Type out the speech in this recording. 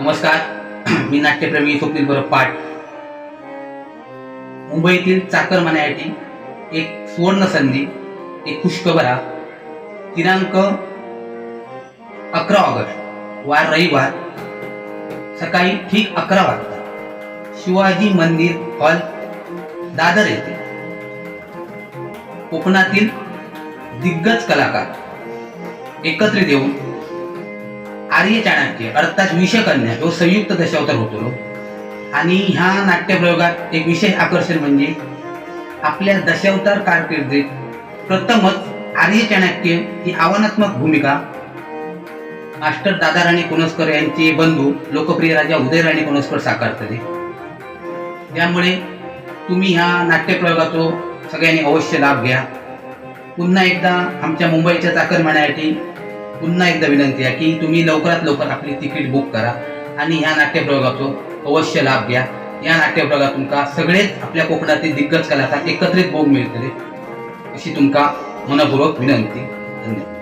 नमस्कार. मी नाट्यप्रेमी स्वप्नील बरं पाठ मुंबईतील चाकरमान्यासाठी एक सुवर्ण संधी एक पुष्कभरा दिनांक अकरा ऑगस्ट वार रविवार सकाळी ठीक अकरा वाजता शिवाजी मंदिर हॉल दादर येथे. कोकणातील दिग्गज कलाकार एकत्रित येऊन आर्य चाणक्य अर्थात विषकन्या तो संयुक्त दशावतार होतो आणि ह्या नाट्यप्रयोगात एक विशेष आकर्षण म्हणजे आपल्या दशावतार कारकिर्दीत प्रथमच आर्य चाणक्य ही आव्हानात्मक भूमिका मास्टर दादाराणी कुणस्कर यांचे बंधू लोकप्रिय राजा उदयराणी कुणस्कर साकारतले. त्यामुळे तुम्ही ह्या नाट्यप्रयोगाचा सगळ्यांनी अवश्य लाभ घ्या. पुन्हा एकदा आमच्या मुंबईच्या चाकरमान्यासाठी पुन्हा एकदा विनंती आहे की तुम्ही लवकरात लवकर आपली तिकीट बुक करा आणि ह्या नाट्यप्रयोगातून अवश्य लाभ घ्या. या नाट्यप्रयोगात तुमका सगळेच आपल्या कोकणातील दिग्गज कलाकार एकत्रित भोग मिळतले अशी तुमका मनपूर्वक विनंती. धन्यवाद.